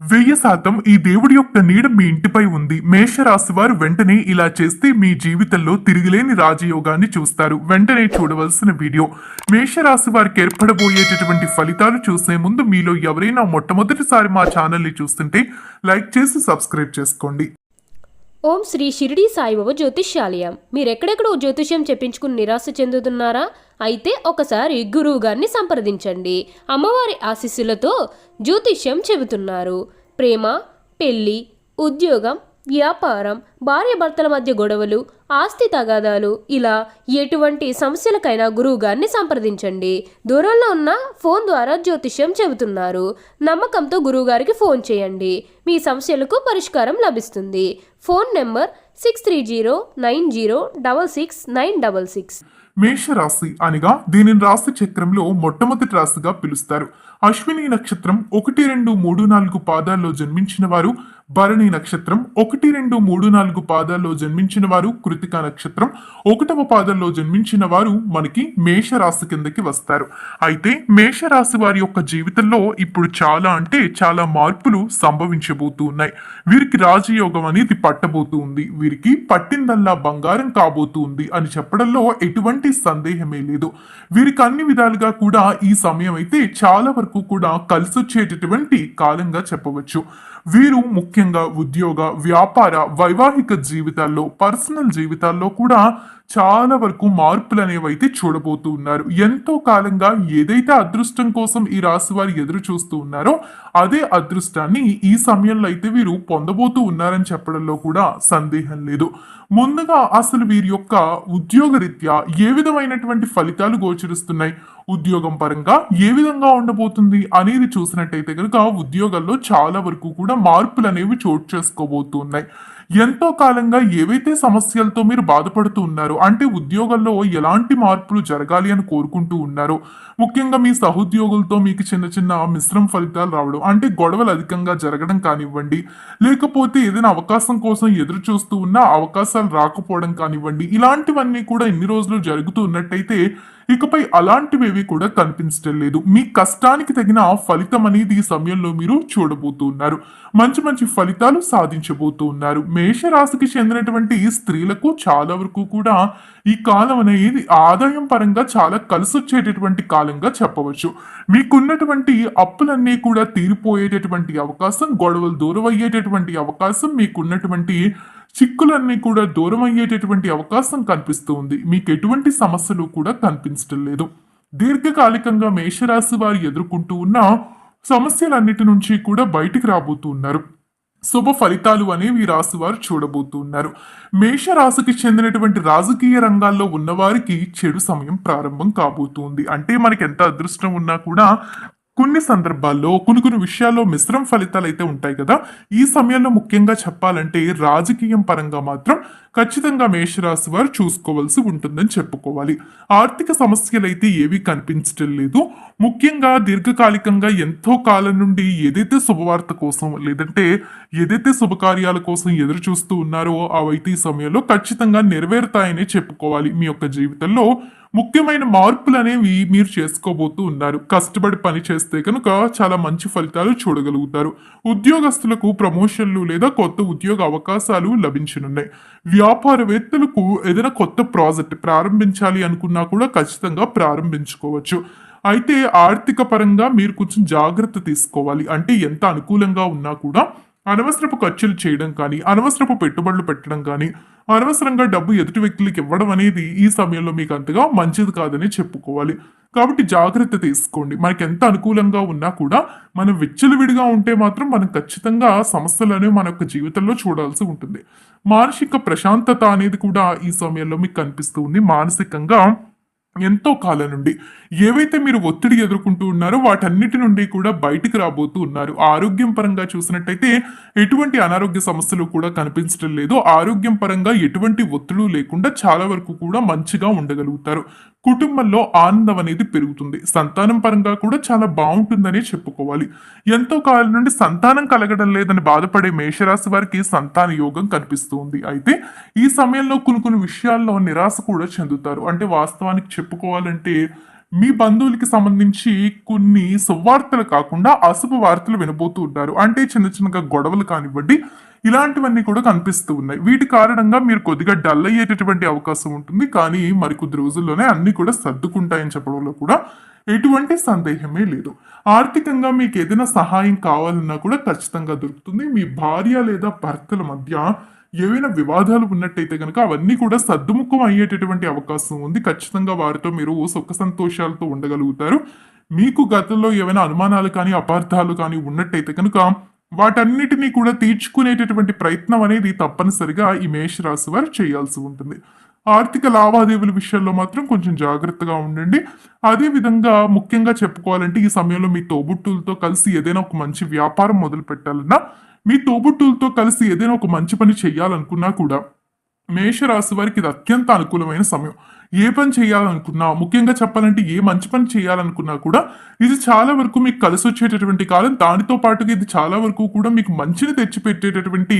వెయ్యి శాతం ఈ దేవుడి యొక్క నీడ మీ ఇంటిపై ఉంది. మేషరాశి వారు వెంటనే ఇలా చేస్తే మీ జీవితంలో తిరిగిలేని రాజయోగాన్ని చూస్తారు. వెంటనే చూడవలసిన వీడియో. మేషరాశి వారికి ఏర్పడబోయేటటువంటి ఫలితాలు చూసే ముందు మీలో ఎవరైనా మొట్టమొదటిసారి మా ఛానల్ని చూస్తుంటే లైక్ చేసి సబ్స్క్రైబ్ చేసుకోండి. ఓం శ్రీ షిరిడి సాయిబాబా జ్యోతిష్యాలయం. మీరెక్కడెక్కడో జ్యోతిష్యం చెప్పించుకుని నిరాశ చెందుతున్నారా? అయితే ఒకసారి గురువుగారిని సంప్రదించండి. అమ్మవారి ఆశీస్సులతో జ్యోతిష్యం చెబుతున్నారు. ప్రేమ పెళ్ళి ఉద్యోగం వ్యాపారం భార్యాభర్తల మధ్య గొడవలు ఆస్తి తగాదాలు ఇలా ఎటువంటి సమస్యలకైనా గురువుగారిని సంప్రదించండి. దూరంలో ఉన్న ఫోన్ ద్వారా జ్యోతిష్యం చెబుతున్నారు. నమ్మకంతో గురువుగారికి ఫోన్ చేయండి. మీ సమస్యలకు పరిష్కారం లభిస్తుంది. Phone number six three zero nine zero double six nine double six. మేషరాశి అనగా దీనిని రాశి చక్రంలో మొట్టమొదటి రాశిగా పిలుస్తారు. అశ్విని నక్షత్రం ఒకటి రెండు మూడు నాలుగు పాదాల్లో జన్మించిన వారు భరణి నక్షత్రం ఒకటి రెండు మూడు నాలుగు పాదాల్లో జన్మించిన వారు కృతిక నక్షత్రం. ఒకటవ పాదంలో జన్మించిన వారు మనకి మేషరాశి కిందకి వస్తారు. అయితే మేషరాశి వారి యొక్క జీవితంలో ఇప్పుడు చాలా అంటే చాలా మార్పులు సంభవించబోతూ ఉన్నాయి. వీరికి రాజయోగం అనేది పట్టబోతూ ఉంది. వీరికి పట్టిందల్లా బంగారం కాబోతూ ఉంది అని చెప్పడంలో ఎటువంటి సందేహమే లేదు. వీరికి అన్ని విధాలుగా కూడా ఈ సమయం అయితే చాలా వరకు కూడా కలిసొచ్చేటటువంటి కాలంగా చెప్పవచ్చు. వీరు ముఖ్యంగా ఉద్యోగ వ్యాపార వైవాహిక జీవితాల్లో పర్సనల్ జీవితాల్లో కూడా చాలా వరకు మార్పులు అనేవి అయితే చూడబోతూ ఉన్నారు. ఎంతో కాలంగా ఏదైతే అదృష్టం కోసం ఈ రాశి వారు ఎదురు చూస్తూ ఉన్నారో అదే అదృష్టాన్ని ఈ సమయంలో అయితే వీరు పొందబోతూ ఉన్నారని చెప్పడంలో కూడా సందేహం లేదు. ముందుగా అసలు వీరి యొక్క ఉద్యోగ రీత్యా ఏ విధమైనటువంటి ఫలితాలు గోచరిస్తున్నాయి? ఉద్యోగం పరంగా ఏ విధంగా ఉండబోతుంది అనేది చూసినట్టయితే కనుక ఉద్యోగాల్లో చాలా వరకు కూడా మార్పులు అనేవి చోటు చేసుకోబోతున్నాయి ఎంతో కాలంగా ఏవైతే సమస్యలతో మీరు బాధపడుతూ ఉన్నారో అంటే ఉద్యోగాల్లో ఎలాంటి మార్పులు జరగాలి అని కోరుకుంటూ ఉన్నారో ముఖ్యంగా మీ సహోద్యోగులతో మీకు చిన్న చిన్న మిశ్రమ ఫలితాలు రావడం అంటే గొడవలు అధికంగా జరగడం కానివ్వండి లేకపోతే ఏదైనా అవకాశం కోసం ఎదురు చూస్తూ ఉన్న అవకాశాలు రాకపోవడం కానివ్వండి ఇలాంటివన్నీ కూడా ఎన్ని రోజులు జరుగుతూ ఉన్నట్టయితే ఇకపై అలాంటివేవి కూడా కనిపించడం లేదు. మీ కష్టానికి తగిన ఫలితం అనేది ఈ సమయంలో మీరు చూడబోతూ ఉన్నారు మంచి మంచి ఫలితాలు సాధించబోతూ ఉన్నారు మేషరాశికి చెందినటువంటి స్త్రీలకు చాలా వరకు కూడా ఈ కాలం అనేది ఆదాయం పరంగా చాలా కలిసొచ్చేటటువంటి కాలంగా చెప్పవచ్చు. మీకున్నటువంటి అప్పులన్నీ కూడా తీరిపోయేటటువంటి అవకాశం గొడవలు దూరం అయ్యేటటువంటి అవకాశం మీకున్నటువంటి చిక్కులన్నీ కూడా దూరం అయ్యేటటువంటి అవకాశం కనిపిస్తూ ఉంది మీకు ఎటువంటి సమస్యలు కూడా కనిపించడం లేదు. దీర్ఘకాలికంగా మేషరాశి వారు ఎదుర్కొంటూ ఉన్న సమస్యలన్నిటి నుంచి కూడా బయటికి రాబోతూ ఉన్నారు. శుభ ఫలితాలు అనేవి రాశి వారు చూడబోతున్నారు మేషరాశికి చెందినటువంటి రాజకీయ రంగాల్లో ఉన్నవారికి చెడు సమయం ప్రారంభం కాబోతుంది. అంటే మనకి ఎంత అదృష్టం ఉన్నా కూడా కొన్ని సందర్భాల్లో కొన్ని కొన్ని విషయాల్లో మిశ్రమ ఫలితాలు అయితే ఉంటాయి కదా. ఈ సమయంలో ముఖ్యంగా చెప్పాలంటే రాజకీయం పరంగా మాత్రం ఖచ్చితంగా మేషరాశి వారు చూసుకోవాల్సి ఉంటుందని చెప్పుకోవాలి. ఆర్థిక సమస్యలు అయితే ఏవి కనిపించడం లేదు. ముఖ్యంగా దీర్ఘకాలికంగా ఎంతో కాలం నుండి ఏదైతే శుభవార్త కోసం లేదంటే ఏదైతే శుభకార్యాల కోసం ఎదురు చూస్తూ ఉన్నారో అవైతే ఈ సమయంలో ఖచ్చితంగా నెరవేరుతాయనే చెప్పుకోవాలి మీ యొక్క జీవితంలో. ముఖ్యమైన మార్పులు అనేవి మీరు చేసుకోబోతూ ఉన్నారు. కష్టపడి పని చేస్తే కనుక చాలా మంచి ఫలితాలు చూడగలుగుతారు. ఉద్యోగస్తులకు ప్రమోషన్లు లేదా కొత్త ఉద్యోగ అవకాశాలు లభించనున్నాయి. వ్యాపారవేత్తలకు ఏదైనా కొత్త ప్రాజెక్ట్ ప్రారంభించాలి అనుకున్నా కూడా ఖచ్చితంగా ప్రారంభించుకోవచ్చు. అయితే ఆర్థిక పరంగా మీరు కొంచెం జాగ్రత్త తీసుకోవాలి. అంటే ఎంత అనుకూలంగా ఉన్నా కూడా అనవసరపు ఖర్చులు చేయడం కానీ అనవసరపు పెట్టుబడులు పెట్టడం కానీ అనవసరంగా డబ్బు ఎదుటి వ్యక్తులకు ఇవ్వడం అనేది ఈ సమయంలో మీకు అంతగా మంచిది కాదని చెప్పుకోవాలి. కాబట్టి జాగ్రత్త తీసుకోండి. మనకి ఎంత అనుకూలంగా ఉన్నా కూడా మనం విచ్చలవిడిగా ఉంటే మాత్రం మనం ఖచ్చితంగా సమస్యలను మన యొక్క జీవితంలో చూడాల్సి ఉంటుంది. మానసిక ప్రశాంతత అనేది కూడా ఈ సమయంలో మీకు కనిపిస్తూ ఉంది. మానసికంగా ఎంతో కాలం నుండి ఏవైతే మీరు ఒత్తిడి ఎదుర్కొంటూ ఉన్నారో వాటన్నిటి నుండి కూడా బయటికి రాబోతూ ఉన్నారు. ఆరోగ్యం పరంగా చూసినట్టయితే ఎటువంటి అనారోగ్య సమస్యలు కూడా కనిపించడం లేదు. ఆరోగ్యం పరంగా ఎటువంటి ఒత్తిడి లేకుండా చాలా వరకు కూడా మంచిగా ఉండగలుగుతారు. కుటుంబంలో ఆనందం అనేది పెరుగుతుంది. సంతానం పరంగా కూడా చాలా బాగుంటుందని చెప్పుకోవాలి. ఎంతో కాలం నుండి సంతానం కలగడం లేదని బాధపడే మేషరాశి వారికి సంతాన యోగం కనిపిస్తుంది. అయితే ఈ సమయంలో కొన్ని కొన్ని విషయాల్లో నిరాశ కూడా చెందుతారు. అంటే వాస్తవానికి చెప్పుకోవాలంటే మీ బంధువులకి సంబంధించి కొన్ని సువార్తలు కాకుండా అశుభ వార్తలు వినబోతూ ఉంటారు. అంటే చిన్న చిన్నగా గొడవలు కానివ్వండి ఇలాంటివన్నీ కూడా కనిపిస్తూ ఉన్నాయి. వీటి కారణంగా మీరు కొద్దిగా డల్ అయ్యేటటువంటి అవకాశం ఉంటుంది. కానీ మరికొద్ది రోజుల్లోనే అన్ని కూడా సర్దుకుంటాయని చెప్పడంలో కూడా ఎటువంటి సందేహమే లేదు. ఆర్థికంగా మీకు ఏదైనా సహాయం కావాలన్నా కూడా ఖచ్చితంగా దొరుకుతుంది. మీ భార్య లేదా భర్తల మధ్య ఏవైనా వివాదాలు ఉన్నట్టయితే కనుక అవన్నీ కూడా సర్దుముఖం అయ్యేటటువంటి అవకాశం ఉంది. ఖచ్చితంగా వారితో మీరు సుఖ సంతోషాలతో ఉండగలుగుతారు. మీకు గతంలో ఏమైనా అనుమానాలు కానీ అపార్థాలు కానీ ఉన్నట్టయితే కనుక వాటన్నిటినీ కూడా తీర్చుకునేటటువంటి ప్రయత్నం అనేది తప్పనిసరిగా ఈ మేషరాశి వారు చేయాల్సి ఉంటుంది. ఆర్థిక లావాదేవీల విషయంలో మాత్రం కొంచెం జాగ్రత్తగా ఉండండి. అదే విధంగా ముఖ్యంగా చెప్పుకోవాలంటే ఈ సమయంలో మీ తోబుట్టులతో కలిసి ఏదైనా ఒక మంచి వ్యాపారం మొదలు పెట్టాలన్నా మీ తోబుట్టులతో కలిసి ఏదైనా ఒక మంచి పని చేయాలనుకున్నా కూడా మేషరాశి వారికి ఇది అత్యంత అనుకూలమైన సమయం. ఏ పని చేయాలనుకున్నా ముఖ్యంగా చెప్పాలంటే ఏ మంచి పని చేయాలనుకున్నా కూడా ఇది చాలా వరకు మీకు కలిసి వచ్చేటటువంటి కాలం. దానితో పాటుగా ఇది చాలా వరకు కూడా మీకు మంచిని తెచ్చిపెట్టేటటువంటి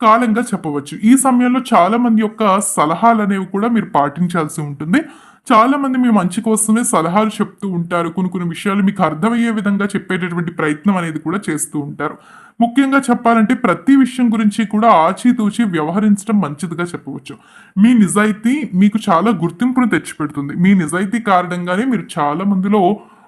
కాలంగా చెప్పవచ్చు. ఈ సమయంలో చాలా మంది యొక్క సలహాలు అనేవి కూడా మీరు పాటించాల్సి ఉంటుంది. చాలా మంది మీ మంచి కోసమే సలహాలు చెప్తూ ఉంటారు. కొన్ని కొన్ని విషయాలు మీకు అర్థమయ్యే విధంగా చెప్పేటటువంటి ప్రయత్నం అనేది కూడా చేస్తూ ఉంటారు. ముఖ్యంగా చెప్పాలంటే ప్రతి విషయం గురించి కూడా ఆచితూచి వ్యవహరించడం మంచిదిగా చెప్పవచ్చు. మీ నిజాయితీ మీకు చాలా గుర్తింపును తెచ్చిపెడుతుంది. మీ నిజాయితీ కారణంగానే మీరు చాలా మందిలో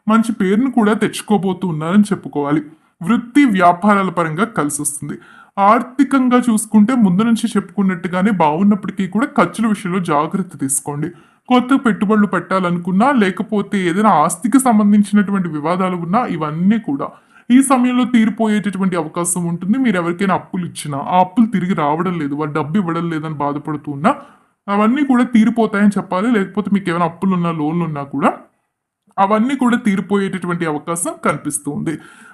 మంచి పేరును కూడా తెచ్చుకోబోతూ ఉన్నారని చెప్పుకోవాలి. వృత్తి వ్యాపారాల పరంగా కలిసి వస్తుంది. ఆర్థికంగా చూసుకుంటే ముందు నుంచి చెప్పుకున్నట్టుగానే బాగున్నప్పటికీ కూడా ఖర్చుల విషయంలో జాగ్రత్త తీసుకోండి. కొత్త పెట్టుబడులు పెట్టాలనుకున్నా లేకపోతే ఏదైనా ఆస్తికి సంబంధించినటువంటి వివాదాలు ఉన్నా ఇవన్నీ కూడా ఈ సమయంలో తీరిపోయేటటువంటి అవకాశం ఉంటుంది. మీరు ఎవరికైనా అప్పులు ఇచ్చినా ఆ అప్పులు తిరిగి రావడం లేదు వాళ్ళు డబ్బు ఇవ్వడం లేదని బాధపడుతూ ఉన్నా అవన్నీ కూడా తీరిపోతాయని చెప్పాలి. లేకపోతే మీకు ఏమైనా అప్పులు ఉన్నా లోన్లు ఉన్నా కూడా అవన్నీ కూడా తీరిపోయేటటువంటి అవకాశం కనిపిస్తుంది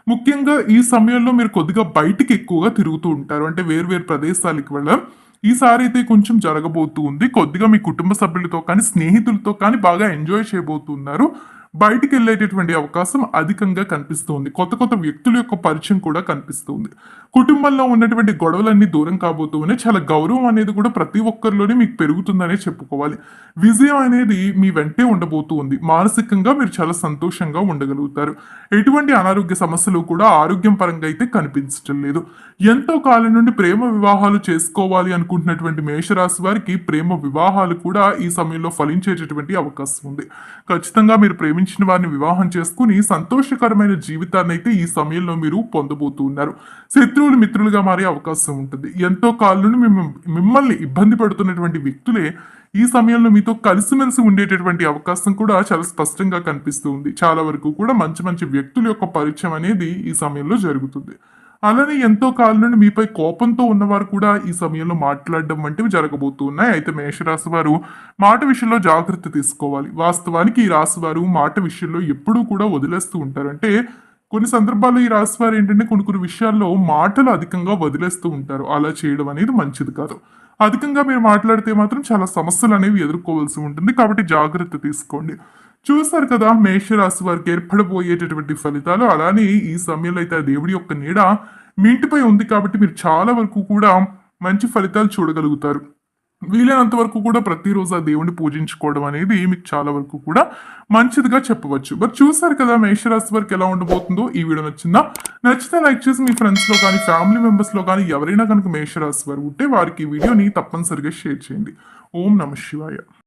ముఖ్యంగా ఈ సమయంలో మీరు కొద్దిగా బయటికి ఎక్కువగా తిరుగుతూ ఉంటారు. అంటే వేరు వేరు ప్రదేశాలకు వెళ్ళడం ఈసారి అయితే కొంచెం జరగబోతూ ఉంది. కొద్దిగా మీ కుటుంబ సభ్యులతో కానీ స్నేహితులతో కానీ బాగా ఎంజాయ్ చేయబోతున్నారు. బయటికి వెళ్ళేటటువంటి అవకాశం అధికంగా కనిపిస్తుంది. కొత్త కొత్త వ్యక్తుల యొక్క పరిచయం కూడా కనిపిస్తుంది. కుటుంబంలో ఉన్నటువంటి గొడవలన్నీ దూరం కాబోతూనే చాలా గౌరవం అనేది కూడా ప్రతి ఒక్కరిలోనే మీకు పెరుగుతుందనే చెప్పుకోవాలి. విజయం అనేది మీ వెంటే ఉండబోతూ ఉంది మానసికంగా మీరు చాలా సంతోషంగా ఉండగలుగుతారు. ఎటువంటి అనారోగ్య సమస్యలు కూడా ఆరోగ్యం పరంగా అయితే కనిపించటం లేదు. ఎంతో కాలం నుండి ప్రేమ వివాహాలు చేసుకోవాలి అనుకుంటున్నటువంటి మేషరాశి వారికి ప్రేమ వివాహాలు కూడా ఈ సమయంలో ఫలించేటటువంటి అవకాశం ఉంది. ఖచ్చితంగా మీరు ప్రేమించిన వారిని వివాహం చేసుకుని సంతోషకరమైన జీవితాన్ని అయితే ఈ సమయంలో మీరు పొందబోతూ ఉన్నారు. శత్రువులు మిత్రులుగా మారే అవకాశం ఉంటుంది. ఎంతో కాలం నుండి మిమ్మల్ని ఇబ్బంది పెడుతున్నటువంటి వ్యక్తులే ఈ సమయంలో మీతో కలిసిమెలిసి ఉండేటటువంటి అవకాశం కూడా చాలా స్పష్టంగా కనిపిస్తూ ఉంది. చాలా వరకు కూడా మంచి మంచి వ్యక్తుల యొక్క పరిచయం అనేది ఈ సమయంలో జరుగుతుంది. అలానే ఎంతో కాలం నుండి మీపై కోపంతో ఉన్నవారు కూడా ఈ సమయంలో మాట్లాడడం వంటివి జరగబోతున్నాయి. అయితే మేషరాశి వారు మాట విషయంలో జాగ్రత్త తీసుకోవాలి. వాస్తవానికి ఈ రాశి వారు మాట విషయంలో ఎప్పుడూ కూడా వదిలేస్తూ ఉంటారంటే కొన్ని సందర్భాల్లో ఈ రాశి వారు ఏంటంటే కొన్ని కొన్ని విషయాల్లో మాటలు అధికంగా వదిలేస్తూ ఉంటారు. అలా చేయడం అనేది మంచిది కాదు. అధికంగా మీరు మాట్లాడితే మాత్రం చాలా సమస్యలు అనేవి ఎదుర్కోవాల్సి ఉంటుంది. కాబట్టి జాగ్రత్త తీసుకోండి. చూస్తారు కదా మేషరాశి వారికి ఏర్పడబోయేటటువంటి ఫలితాలు. అలానే ఈ సమయంలో అయితే ఆ దేవుడి యొక్క నీడ మీ ఇంటిపై ఉంది కాబట్టి మీరు చాలా వరకు కూడా మంచి ఫలితాలు చూడగలుగుతారు. వీలైనంత వరకు కూడా ప్రతిరోజు ఆ దేవుణ్ణి పూజించుకోవడం అనేది మీకు చాలా వరకు కూడా మంచిదిగా చెప్పవచ్చు బట్ చూసారు కదా మేషరాశి వారికి ఎలా ఉండబోతుందో? ఈ వీడియో నచ్చిందా? నచ్చితే లైక్ చేసి మీ ఫ్రెండ్స్లో కానీ ఫ్యామిలీ మెంబర్స్లో కానీ ఎవరైనా కనుక మేషరాశి వారు ఉంటే వారికి ఈ వీడియోని తప్పనిసరిగా షేర్ చేయండి. ఓం నమ శివాయ.